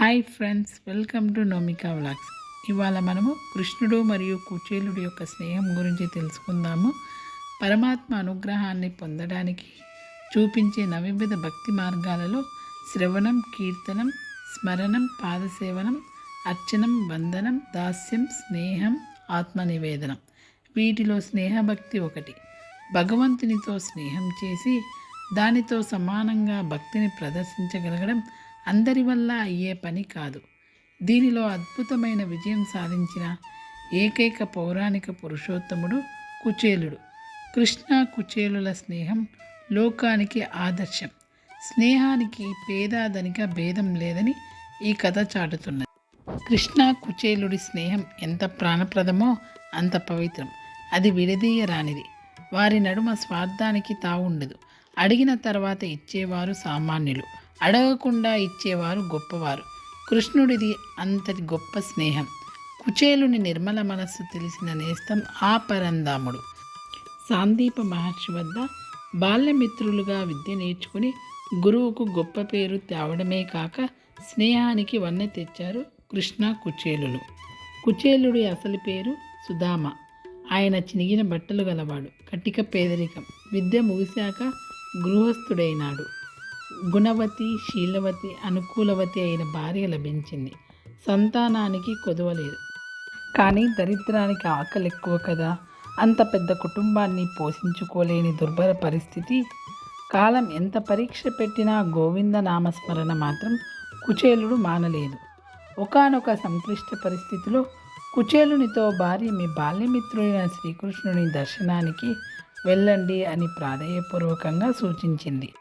Hi friends welcome to Nomika vlogs. ఇవాళ మనము కృష్ణుడు మరియు కుచేలుడు యొక్క స్నేహం గురించి తెలుసుకుందాము. పరమాత్మ అనుగ్రహాన్ని పొందడానికి చూపించే నవివిధ భక్తి మార్గాలలో శ్రవణం కీర్తనం స్మరణం పాదసేవనం అర్చనం వందనం దాస్యం స్నేహం ఆత్మనివేదనం. వీటిలో స్నేహభక్తి ఒకటి. భగవంతునితో స్నేహం చేసి దానితో సమానంగా భక్తిని ప్రదర్శించగలగడం అందరి వల్ల అయ్యే పని కాదు. దీనిలో అద్భుతమైన విజయం సాధించిన ఏకైక పౌరాణిక పురుషోత్తముడు కుచేలుడు. కృష్ణ కుచేలుల స్నేహం లోకానికి ఆదర్శం. స్నేహానికి పేదాదనిక భేదం లేదని ఈ కథ చాటుతున్నది. కృష్ణ కుచేలుడి స్నేహం ఎంత ప్రాణప్రదమో అంత పవిత్రం. అది విడదీయరానిది వారి నడుమ స్వార్థానికి తావుండదు. అడిగిన తర్వాత ఇచ్చేవారు సామాన్యులు. అడగకుండా ఇచ్చేవారు గొప్పవారు. కృష్ణుడిది అంతటి గొప్ప స్నేహం. కుచేలుని నిర్మల మనస్సు తెలిసిన నేస్తం ఆ పరందాముడు సాందీప మహర్షి వద్ద బాల్యమిత్రులుగా విద్య నేర్చుకుని గురువుకు గొప్ప పేరు తేవడమే కాక స్నేహానికి వన్నె తెచ్చారు కృష్ణ కుచేలులు. కుచేలుడి అసలు పేరు సుధామ. ఆయన చినిగిన బట్టలు గలవాడు. కటిక పేదరికం. విద్య ముగిశాక గృహస్థుడైనాడు. గుణవతి శీలవతి అనుకూలవతి అయిన భార్య లభించింది. సంతానానికి కొదవలేదు కానీ దరిద్రానికి ఆకలి ఎక్కువ కదా. అంత పెద్ద కుటుంబాన్ని పోషించుకోలేని దుర్భర పరిస్థితి. కాలం ఎంత పరీక్ష పెట్టినా గోవింద నామస్మరణ మాత్రం కుచేలుడు మానలేదు. ఒకానొక సంక్లిష్ట పరిస్థితిలో కుచేలునితో భార్య మీ బాల్యమిత్రుడైన శ్రీకృష్ణుని దర్శనానికి వెళ్ళండి అని ప్రాధేయపూర్వకంగా సూచించింది.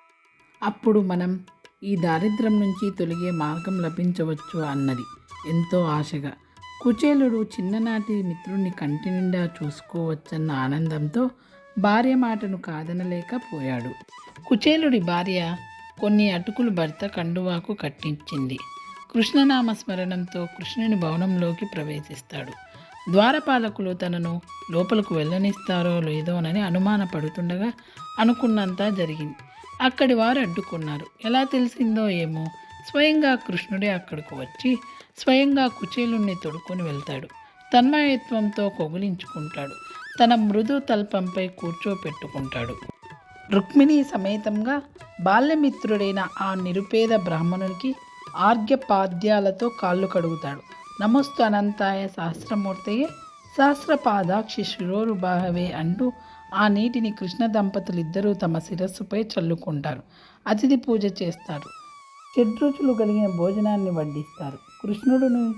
అప్పుడు మనం ఈ దారిద్ర్యం నుంచి తొలగే మార్గం లభించవచ్చు అన్నది ఎంతో ఆశగా. కుచేలుడు చిన్ననాటి మిత్రుడిని కంటి నిండా చూసుకోవచ్చన్న ఆనందంతో భార్య మాటను కాదనలేకపోయాడు కుచేలుడి భార్య కొన్ని అటుకులు భర్త కండువాకు కట్టించింది. కృష్ణనామ స్మరణంతో కృష్ణుని భవనంలోకి ప్రవేశిస్తాడు. ద్వారపాలకులు తనను లోపలకు వెళ్ళనిస్తారో లేదోనని అనుమానపడుతుండగా అనుకున్నంతా జరిగింది. అక్కడి వారు అడ్డుకున్నారు. ఎలా తెలిసిందో ఏమో? స్వయంగా కృష్ణుడే అక్కడికి వచ్చి స్వయంగా కుచేలుణ్ణి తొడుకొని వెళ్తాడు. తన్మయత్వంతో కొగిలించుకుంటాడు తన మృదు తల్పంపై కూర్చోపెట్టుకుంటాడు. రుక్మిణి సమేతంగా బాల్యమిత్రుడైన ఆ నిరుపేద బ్రాహ్మణునికి ఆర్ఘ్యపాద్యాలతో కాళ్ళు కడుగుతాడు. నమస్తు అనంతాయ సహస్రమూర్తయే సహస్రపాదాక్షి శిరోరుబాహవే అంటూ ఆ నీటిని కృష్ణ దంపతులిద్దరూ తమ శిరస్సుపై చల్లుకుంటారు. అతిథి పూజ చేస్తారు. షడ్రుచులు కలిగిన భోజనాన్ని వడ్డిస్తారు. కృష్ణుడిని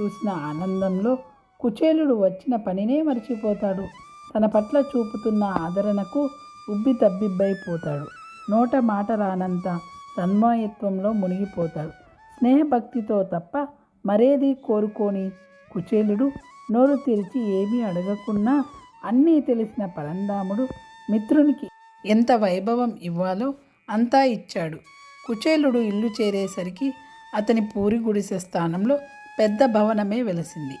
చూసిన ఆనందంలో కుచేలుడు వచ్చిన పనినే మర్చిపోతాడు. తన పట్ల చూపుతున్న ఆదరణకు ఉబ్బి తబ్బిబ్బైపోతాడు. నోట మాట రానంత తన్మయత్వంలో మునిగిపోతాడు. స్నేహభక్తితో తప్ప మరేది కోరుకోని కుచేలుడు నోరు తెరిచి ఏమీ అడగకున్నా అన్నీ తెలిసిన పరంధాముడు మిత్రునికి ఎంత వైభవం ఇవ్వాలో అంతా ఇచ్చాడు. కుచేలుడు ఇల్లు చేరేసరికి అతని పూరి గుడిసె స్థానంలో పెద్ద భవనమే వెలసింది.